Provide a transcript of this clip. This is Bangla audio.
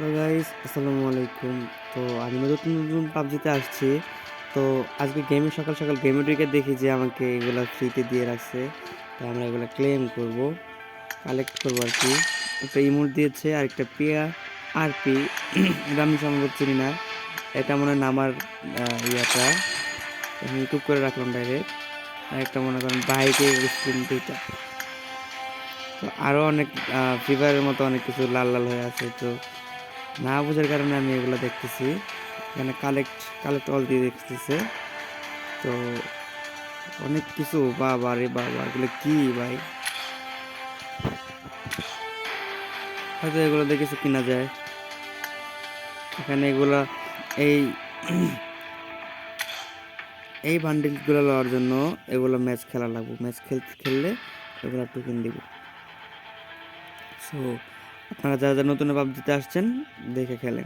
হ্যালো গাইস আসসালামু আলাইকুম। তো আমি নতুন নতুন পাবজিতে আসছি। তো আজকে গেমে সকাল সকাল গেমে ঢুকে দেখি যে আমাকে এগুলা ফ্রিতে দিয়ে রাখছে। তো আমরা এগুলো ক্লেম করব কালেক্ট করব আর কি। একটা ইমোট দিয়েছে আর একটা পিয়া আর পি এটা আমি সম্ভবত চিনি না। এটা মনে হয় আহ, ইয়াটা। আমি ইউটিউব করে রাখলাম ডাইরেক্ট আর একটা মনে করেন বাইকের স্ক্রিন দুইটা। তো আরও অনেক ফ্রি ফায়ারের মতো অনেক কিছু লাল লাল হয়ে আছে তো না বোঝার কারণে আমি এগুলো দেখতেছি। এখানে কালেক্ট কালেক্ট অল দিয়ে দেখতেছে। তো অনেক কিছু, বাবা রে বাবা, এগুলো কি ভাই? হয়তো এগুলো দেখে কিছু কিনা যায়। এখানে এগুলা এই এই বান্ডিলগুলো লওয়ার জন্য এগুলো ম্যাচ খেলা লাগবে। ম্যাচ খেল খেললে এগুলো টোকেন দিব। সো আপনারা যারা যারা নতুন পাবজিতে আসছেন দেখে খেলেন।